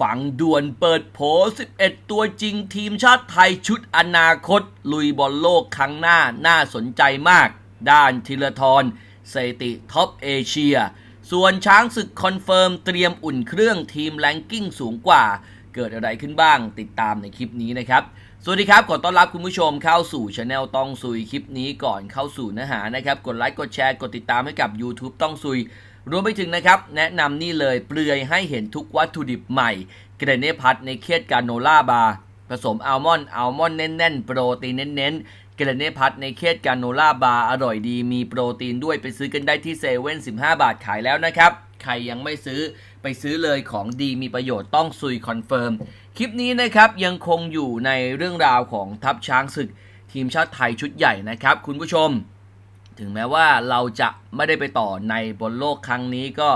ฝังด่วนเปิดโผ 11 ตัวจริงทีมชาติไทยชุดอนาคต ลุยบอลโลกครั้งหน้าน่าสนใจมาก ด้านธีรทรสถิติท็อปเอเชีย ส่วนช้างศึกคอนเฟิร์มเตรียมอุ่นเครื่องทีมแรงกิ้งสูงกว่า เกิดอะไรขึ้นบ้างติดตามในคลิปนี้นะครับ สวัสดีครับ ขอต้อนรับคุณผู้ชมเข้าสู่ช anel ต้องซุยคลิปนี้ก่อนเข้าสู่เนื้อหานะครับ กดไลค์กดแชร์กดติดตามให้กับ YouTube ต้องซุย รวมไปถึงนะครับ แนะนำนี่เลยเปลือยให้เห็นทุกวัตถุดิบใหม่เกรเนพัทในเคสกาโนล่าบาร์ผสมอัลมอนด์อัลมอนด์แน่นๆ โปรตีนเน้นๆ เกรเนพัทในเคสกาโนล่าบาร์อร่อยดีมีโปรตีนด้วยไปซื้อกันได้ที่เซเว่น15บาทขายแล้วนะครับ ใครยังไม่ซื้อไปซื้อเลยของดีมีประโยชน์ต้องซุยคอนเฟิร์ม คลิปนี้นะครับยังคงอยู่ในเรื่องราวของทัพช้างศึก ทีมชาติไทยชุดใหญ่นะครับ คุณผู้ชม ถึงแม้ว่าเราจะไม่ได้ไปต่อในบอลโลกครั้งนี้ก็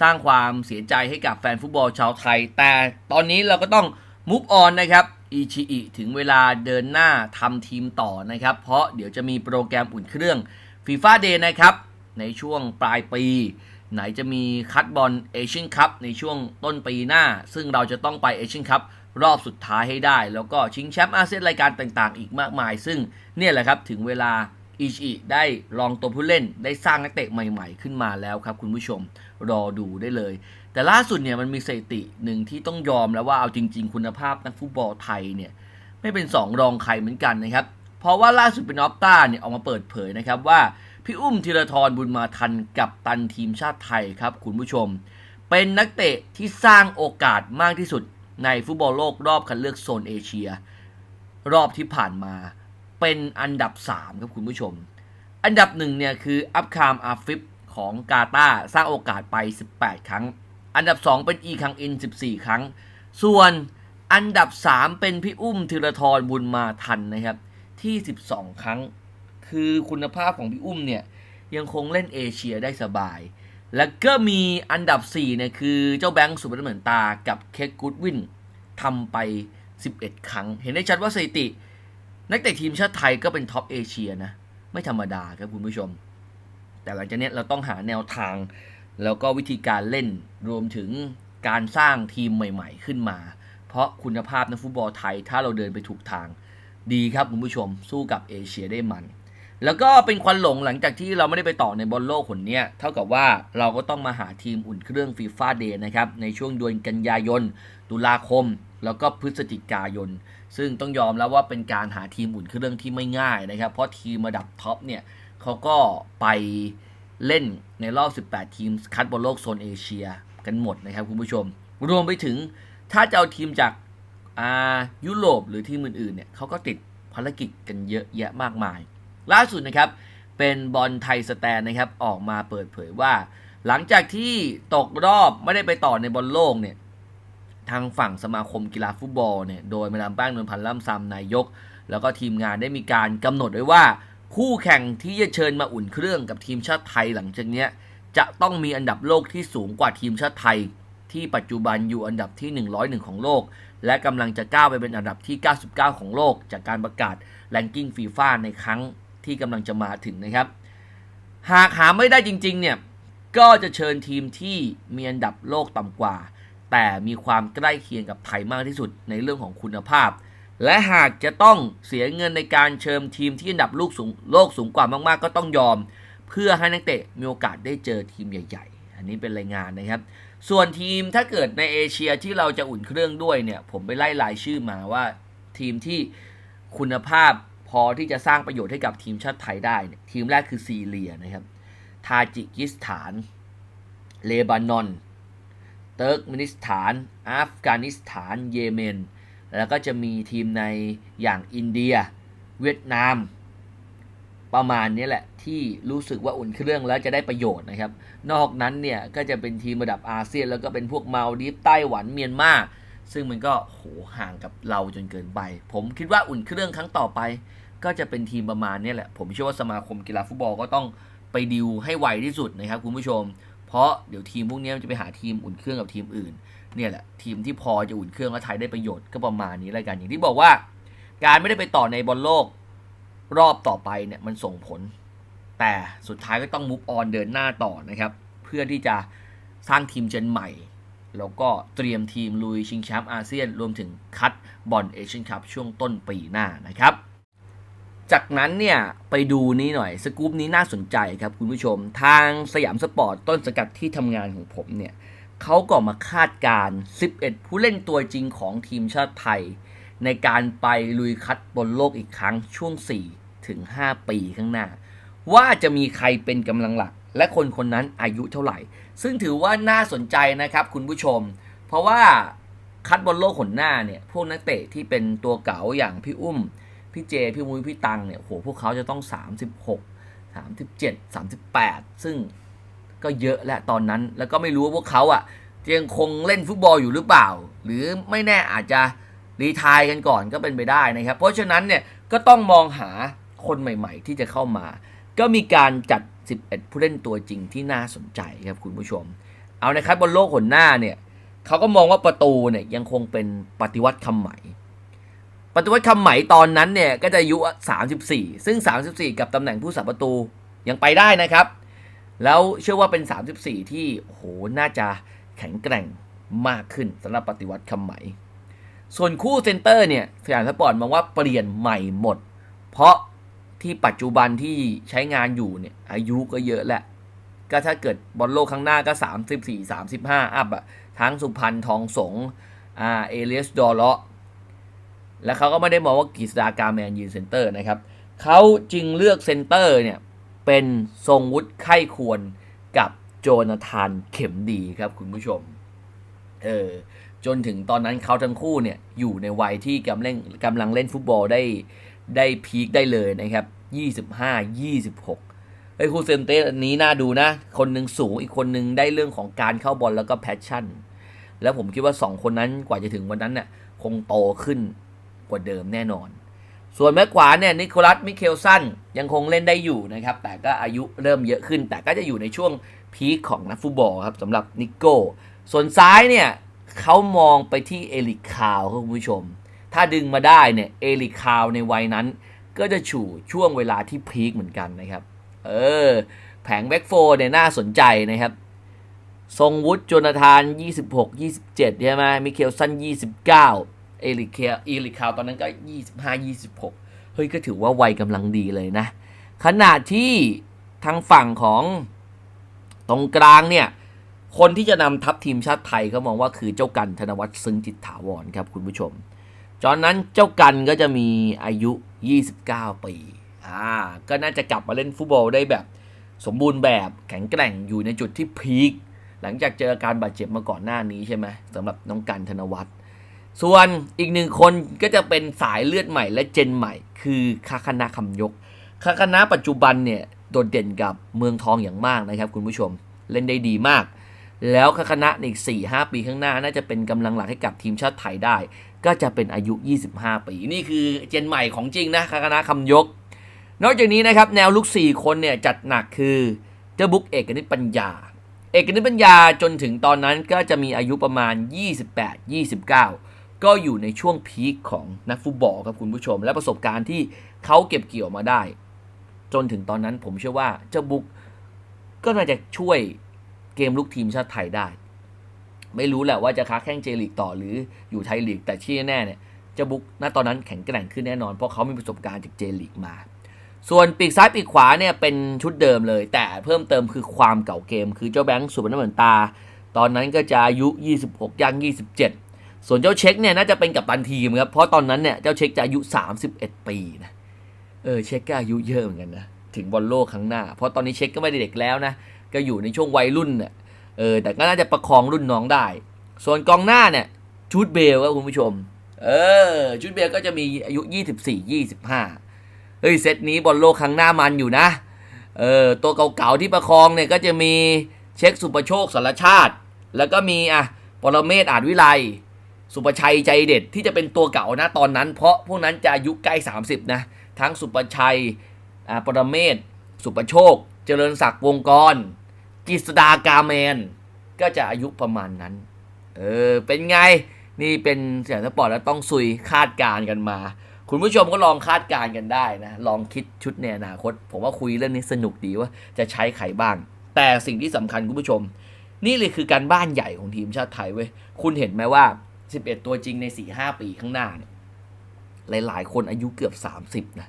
สร้างความเสียใจให้กับแฟนฟุตบอลชาวไทย แต่ตอนนี้เราก็ต้องมุฟออนนะครับอีชีอิถึงเวลาเดินหน้าทำทีมต่อนะครับ เพราะเดี๋ยวจะมีโปรแกรมอุ่นเครื่องฟีฟ่าเดย์นะครับ ในช่วงปลายปี ไหนจะมีคัดบอลเอเชียนคัพในช่วงต้นปีหน้า ซึ่งเราจะต้องไปเอเชียนคัพรอบสุดท้ายให้ได้ แล้วก็ชิงแชมป์อาเซียนรายการต่างๆ อีกมากมาย ซึ่งเนี่ยแหละครับถึงเวลา อิชิได้ลองตัวผู้เล่นได้สร้างนักเตะใหม่ๆ ขึ้นมาแล้วครับคุณผู้ชมรอดูได้เลย แต่ล่าสุดเนี่ยมันมีสถิติหนึ่งที่ต้องยอมแล้วว่าเอาจริง ๆ คุณภาพนักฟุตบอลไทยเนี่ยไม่เป็นสองรองใครเหมือนกันนะครับ เพราะว่าล่าสุดเป็นออฟต้าเนี่ยออกมาเปิดเผยนะครับว่าพี่อุ้มธีรทรบุญมาทันกับตันทีมชาติไทยครับคุณผู้ชม เป็นนักเตะที่สร้างโอกาสมากที่สุดในฟุตบอลโลกรอบคัดเลือกโซนเอเชีย รอบที่ผ่านมา เป็นอันดับ 3 ครับคุณผู้ชม อันดับหนึ่งเนี่ยคืออัพคามอาฟิฟของกาตาร์สร้างโอกาสไป 18 ครั้ง อันดับ 2 เป็นอีคังอิน 14 ครั้ง ส่วนอันดับ 3 เป็นพี่อุ้มธีรทรบุญมาทันนะครับ ที่ 12 ครั้ง คือคุณภาพของพี่อุ้มเนี่ย ยังคงเล่นเอเชียได้สบาย แล้วก็มีอันดับ4เนี่ยคือเจ้าแบงค์สุพรรณเหมือนตากับเคกกูดวินทำไป 11 ครั้ง เห็นได้ชัดว่าสถิติ นักเตะทีมชาติไทยก็เป็นท็อปเอเชียนะ ไม่ธรรมดาครับคุณผู้ชม แต่หลังจากนี้เราต้องหาแนวทาง แล้วก็วิธีการเล่นรวมถึงการสร้างทีมใหม่ ๆ ขึ้นมา เพราะคุณภาพในฟุตบอลไทยถ้าเราเดินไปถูกทาง ดีครับคุณผู้ชม สู้กับเอเชียได้มัน แล้วก็เป็นควันหลงหลังจากที่เราไม่ได้ไปต่อในบอลโลกคนเนี้ยเท่ากับว่าเราก็ต้องมาหาทีมอุ่นเครื่องฟีฟ่าเดย์นะครับในช่วงเดือนกันยายน ตุลาคม แล้วก็พฤศจิกายน ซึ่งต้องยอมแล้วว่าเป็นการหาทีมอุ่นเรื่องที่ไม่ง่ายนะครับ เพราะทีมระดับท็อปเนี่ยเขาก็ไปเล่นในรอบ 18 ทีมคัดบอลโลกโซนเอเชียกันหมดนะครับคุณผู้ชม รวมไปถึงถ้าจะเอาทีมจากายุโรปหรือทีมอื่นๆเนี่ยเขาก็ติดภารกิจกันเยอะแยะมากมาย ล่าสุดนะครับเป็นบอลไทยสแตนนะครับออกมาเปิดเผยว่า หลังจากที่ตกรอบไม่ได้ไปต่อในบอลโลกเนี่ย ทางฝั่งสมาคมกีฬาฟุตบอลเนี่ยโดยมาดามแป้งนวลพันธ์ล่ำซำนายก แล้วก็ทีมงานได้มีการกำหนดไว้ว่า คู่แข่งที่จะเชิญมาอุ่นเครื่องกับทีมชาติไทยหลังจากนี้จะต้องมีอันดับโลกที่สูงกว่าทีมชาติไทย ที่ปัจจุบันอยู่อันดับที่ 101 ของโลก และกำลังจะก้าวไปเป็นอันดับที่ 99 ของโลก จากการประกาศแรงกิ้งฟีฟ่าในครั้งที่กำลังจะมาถึงนะครับ หากหาไม่ได้จริงๆเนี่ยก็จะเชิญทีมที่มีอันดับโลกต่ำกว่า แต่มีความใกล้เคียงกับไทยมากที่สุดในเรื่องของคุณภาพ และหากจะต้องเสียเงินในการเชิญทีมที่อันดับโลกสูงโลกสูงกว่ามากๆ ก็ต้องยอม เพื่อให้นักเตะมีโอกาสได้เจอทีมใหญ่ ๆ อันนี้เป็นรายงานนะครับ ส่วนทีมถ้าเกิดในเอเชียที่เราจะอุ่นเครื่องด้วยเนี่ย ผมไปไล่รายชื่อมาว่าทีมที่คุณภาพพอที่จะสร้างประโยชน์ให้กับทีมชาติไทยได้เนี่ยทีมแรกคือซีเรียนะครับ ทาจิกิสถาน เลบานอน เติร์กมินิสถาน อัฟกานิสถาน เยเมน แล้วก็จะมีทีมในอย่างอินเดีย เวียดนาม ประมาณนี้แหละที่รู้สึกว่าอุ่นเครื่องแล้วจะได้ประโยชน์นะครับ นอกนั้นเนี่ยก็จะเป็นทีมระดับอาเซียน แล้วก็เป็นพวกมาลดีฟไต้หวันเมียนมาซึ่งมันก็โหห่างกับเราจนเกินไป ผมคิดว่าอุ่นเครื่องครั้งต่อไป ก็จะเป็นทีมประมาณนี้แหละ ผมเชื่อว่าสมาคมกีฬาฟุตบอลก็ต้องไปดิวให้ไวที่สุดนะครับคุณผู้ชม เพราะเดี๋ยวทีมพวกนี้มันจะไปหาทีมอุ่นเครื่องกับทีมอื่น เนี่ยแหละทีมที่พอจะอุ่นเครื่องแล้วไทยได้ประโยชน์ก็ประมาณนี้แล้วกันอย่างที่บอกว่า การไม่ได้ไปต่อในบอลโลกรอบต่อไปเนี่ยมันส่งผล แต่สุดท้ายก็ต้องมุฟออนเดินหน้าต่อนะครับ เพื่อที่จะสร้างทีมเจนใหม่ แล้วก็เตรียมทีมลุยชิงแชมป์อาเซียน รวมถึงคัดบอลเอเชียนคัพช่วงต้นปีหน้านะครับ จากนั้นเนี่ยไปดูนี้หน่อยสกู๊ปนี้น่าสนใจครับคุณผู้ชม ทางสยามสปอร์ตต้นสกัดที่ทำงานของผมเนี่ยเขาก็มาคาดการณ์11 ผู้เล่นตัวจริงของทีมชาติไทย ในการไปลุยคัดบอลโลกอีกครั้งช่วง 4 ถึง 5 ปีข้างหน้า ว่าจะมีใครเป็นกำลังหลัก และคนคนนั้นอายุเท่าไหร่ ซึ่งถือว่าน่าสนใจนะครับคุณผู้ชม เพราะว่าคัดบอลโลกหนหน้าเนี่ยพวกนักเตะที่เป็นตัวเก๋าอย่างพี่อุ้ม พี่เจ พี่มุ้ยพี่ตังเนี่ยโหพวกเขาจะต้อง 36 37 38 ซึ่งก็เยอะและตอนนั้นแล้วก็ไม่รู้ว่าพวกเขาอะจะยังคงเล่นฟุตบอลอยู่หรือเปล่า หรือไม่แน่อาจจะรีทายกันก่อนก็เป็นไปได้นะครับ เพราะฉะนั้นเนี่ยก็ต้องมองหาคนใหม่ ๆ ที่จะเข้ามา ก็มีการจัด 11 ผู้เล่นตัวจริงที่น่าสนใจครับคุณผู้ชม เอานะครับบนโลกหนหน้าเนี่ยเขาก็มองว่าประตูเนี่ยยังคงเป็นปฏิวัติคำใหม่ ปฏิวัติคำไหมตอนนั้นเนี่ยก็จะอายุ 34 ซึ่ง 34 กับตำแหน่งผู้สับประตูยังไปได้นะครับ แล้วเชื่อว่าเป็น 34 ที่โหน่าจะแข็งแกร่งมากขึ้นสำหรับปฏิวัติคำไหม ส่วนคู่เซนเตอร์เนี่ยสยามสปอร์ตมองว่าเปลี่ยนใหม่หมด เพราะที่ปัจจุบันที่ใช้งานอยู่เนี่ยอายุก็เยอะแหละ ก็ถ้าเกิดบอลโลกข้งหน้าก็ 34 35 อัพอะทั้งสุพรรณทองสง อ่า เอเลียสดอเลาะ และเขาก็ไม่ได้มองว่ากฤษดากาแมนยืนเซนเตอร์นะครับเขาจึงเลือกเซนเตอร์เนี่ยเป็นทรงวุฒิไข้ควรกับโจนาธานเข็มดีครับคุณผู้ชมเออจนถึงตอนนั้นเขาทั้งคู่เนี่ยอยู่ในวัยที่กำลังเล่นกำลังเล่นฟุตบอลได้ได้พีคได้เลยนะครับ 25 26ไอ้คู่เซนเตอร์นี้น่าดูนะ คนหนึ่งสูงอีกคนหนึ่งได้เรื่องของการเข้าบอลแล้วก็แพชชั่น แล้วผมคิดว่า 2 คนนั้นกว่าจะถึงวันนั้นเนี่ยคงโตขึ้น กว่าเดิมแน่นอน ส่วนแม็กขวาเนี่ยนิโคลัสมิเคลสันยังคงเล่นได้อยู่นะครับ แต่ก็อายุเริ่มเยอะขึ้น แต่ก็จะอยู่ในช่วงพีคของนักฟุตบอลครับสำหรับนิโก้ ส่วนซ้ายเนี่ยเขามองไปที่เอลิคาวครับคุณผู้ชม ถ้าดึงมาได้เนี่ยเอลิคาวในวัยนั้น ก็จะฉู่ช่วงเวลาที่พีคเหมือนกันนะครับ เออ แผงแบ็กโฟเนี่ยน่าสนใจนะครับทรงวุฒิโจนาธาน 26 27 ใช่ไหมมิเคลสัน 29 เอลิเคเอลิคาวตอนนั้นก็ 25 26 เฮ้ยก็ถือว่าวัยกำลังดีเลยนะ ขณะที่ทางฝั่งของตรงกลางเนี่ย คนที่จะนำทัพทีมชาติไทยเขามองว่าคือเจ้ากันธนวัฒน์ซึ้งจิตถาวรครับคุณผู้ชมจอนนั้นเจ้ากันก็จะมีอายุ 29 ปีอ่าก็น่าจะกลับมาเล่นฟุตบอลได้แบบสมบูรณ์แบบแข็งแกร่งอยู่ในจุดที่พีคหลังจากเจออาการบาดเจ็บมาก่อนหน้านี้ใช่ไหมสำหรับน้องกันธนวัฒน์ ส่วนอีกหนึ่งคนก็จะเป็นสายเลือดใหม่และเจนใหม่ คือคาคณะคำยกคาคณะปัจจุบันเนี่ยโดดเด่นกับเมืองทองอย่างมากนะครับ คุณผู้ชมเล่นได้ดีมาก แล้วคาคณะในอีก 4-5 ปีข้างหน้าน่าจะเป็นกำลังหลักให้กับทีมชาติไทยได้ ก็จะเป็นอายุ 25 ปี นี่คือเจนใหม่ของจริงนะคาคณะคำยก นอกจากนี้นะครับแนวลุก 4 คนเนี่ยจัดหนักคือเจ้าบุ๊กเอกนิตปัญญา เอกนิตปัญญาจนถึงตอนนั้นก็จะมีอายุประมาณ 28-29 ก็อยู่ในช่วงพีคของนักฟุตบอลครับคุณผู้ชม และประสบการณ์ที่เขาเก็บเกี่ยวมาได้ จนถึงตอนนั้นผมเชื่อว่าเจ้าบุ๊กก็น่าจะช่วยเกมลุกทีมชาติไทยได้ ไม่รู้แหละว่าจะค้าแข้งเจลีกต่อหรืออยู่ไทยลีก แต่ที่แน่เนี่ยเจ้าบุ๊กณตอนนั้นแข็งแกร่งขึ้นแน่นอนเพราะเขามีประสบการณ์จากเจลีกมา ส่วนปีกซ้ายปีกขวาเนี่ยเป็นชุดเดิมเลย แต่เพิ่มเติมคือความเก่าเกม คือเจ้าแบงค์สุพรรณเหมือนตา ตอนนั้นก็จะอายุ 26ย่าง27 ส่วนเจ้าเช็คเนี่ยน่าจะเป็นกัปตันทีมครับ เพราะตอนนั้นเนี่ยเจ้าเช็คจะอายุ 31 ปีนะ เออเช็คก็อายุเยอะเหมือนกันนะ ถึงบอลโลกครั้งหน้า เพราะตอนนี้เช็คก็ไม่ได้เด็กแล้วนะ ก็อยู่ในช่วงวัยรุ่นเนี่ยเออ แต่ก็น่าจะประคองรุ่นน้องได้ ส่วนกองหน้าเนี่ยจูดเบลครับคุณผู้ชม เออจูดเบลก็จะมีอายุ 24 25 เฮ้ยเซตนี้บอลโลกครั้งหน้ามันอยู่นะ เออตัวเก่าๆที่ประคองเนี่ยก็จะมีเช็คสุประโชคสารชาติ แล้วก็มีอะปรเมศอาจวิไล สุประชัยใจเด็ดที่จะเป็นตัวเก่านะตอนนั้น เพราะพวกนั้นจะอายุใกล้ 30 นะ ทั้งสุประชัยปรเมศ สุประโชค เจริญศักดิ์วงกรกิษดากาแมน ก็จะอายุประมาณนั้น เออ เป็นไง นี่เป็นเสียงสปอร์ตแล้วต้องซุยคาดการณ์กันมา คุณผู้ชมก็ลองคาดการณ์กันได้นะ ลองคิดชุดในอนาคต ผมว่าคุยเรื่องนี้สนุกดีว่าจะใช้ใครบ้าง แต่สิ่งที่สำคัญคุณผู้ชม นี่เลยคือการบ้านใหญ่ของทีมชาติไทยเว้ย คุณเห็นไหมว่า 11 ตัวจริงใน 4-5 ปีข้างหน้าเนี่ยหลาย ๆ คนอายุเกือบ 30 นะ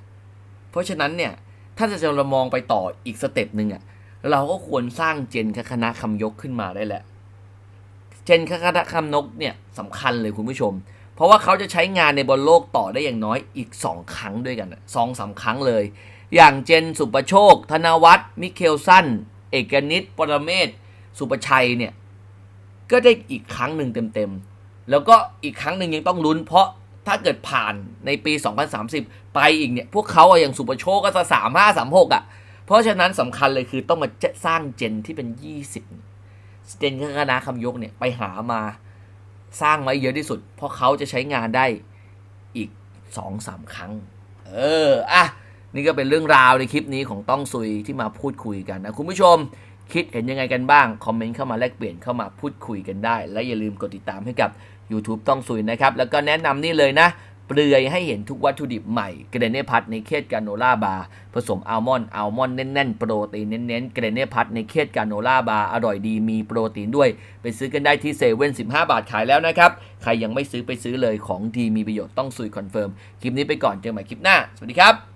เพราะฉะนั้นเนี่ย ถ้าจะจะเรามองไปต่ออีกสเต็ปหนึ่งอะเราก็ควรสร้างเจนคณะคำยกขึ้นมาได้แหละเจนคณะคำนกเนี่ยสำคัญเลยคุณผู้ชม เพราะว่าเขาจะใช้งานในบอลโลกต่อได้อย่างน้อยอีก 2 ครั้งด้วยกันสองสามครั้งเลย อย่างเจนสุประโชค ธนวัฒน์ มิเคลสัน เอกนิตปรเมศ สุประชัยเนี่ย ก็ได้อีกครั้งหนึ่งเต็ม ๆ แล้วก็อีกครั้งหนึ่งยังต้องลุ้น เพราะถ้าเกิดผ่านในปี 2030 ไปอีกเนี่ย พวกเขาอย่างสุปโชคก็จะสามห้าสามหกอะ เพราะฉะนั้นสำคัญเลยคือต้องมาจะสร้างเจนที่เป็น 20 เจนคณะคำยกเนี่ย ไปหามาสร้างไว้เยอะที่สุด เพราะเขาจะใช้งานได้อีก 2-3 ครั้ง เออ อะ นี่ก็เป็นเรื่องราวในคลิปนี้ของต้องซุยที่มาพูดคุยกันนะ คุณผู้ชมคิดเห็นยังไงกันบ้าง คอมเมนต์เข้ามาแลกเปลี่ยนเข้ามาพูดคุยกันได้ และอย่าลืมกดติดตามให้กับ YouTube ต้องซุยนะครับ แล้วก็แนะนำนี่เลยนะ เปลือยให้เห็นทุกวัตถุดิบใหม่ เกรเนพัทในเคสกาโนล่าบาร์ผสมอัลมอนด์อัลมอนด์แน่นๆ โปรตีนเน้นๆ เกรเนพัทในเคสกาโนล่าบาร์อร่อยดีมีโปรตีนด้วย ไปซื้อกันได้ที่เซเว่น15บาทขายแล้วนะครับ ใครยังไม่ซื้อไปซื้อเลยของดีมีประโยชน์ต้องซุยคอนเฟิร์มคลิปนี้ไปก่อนเจอกันใหม่คลิปหน้าสวัสดีครับ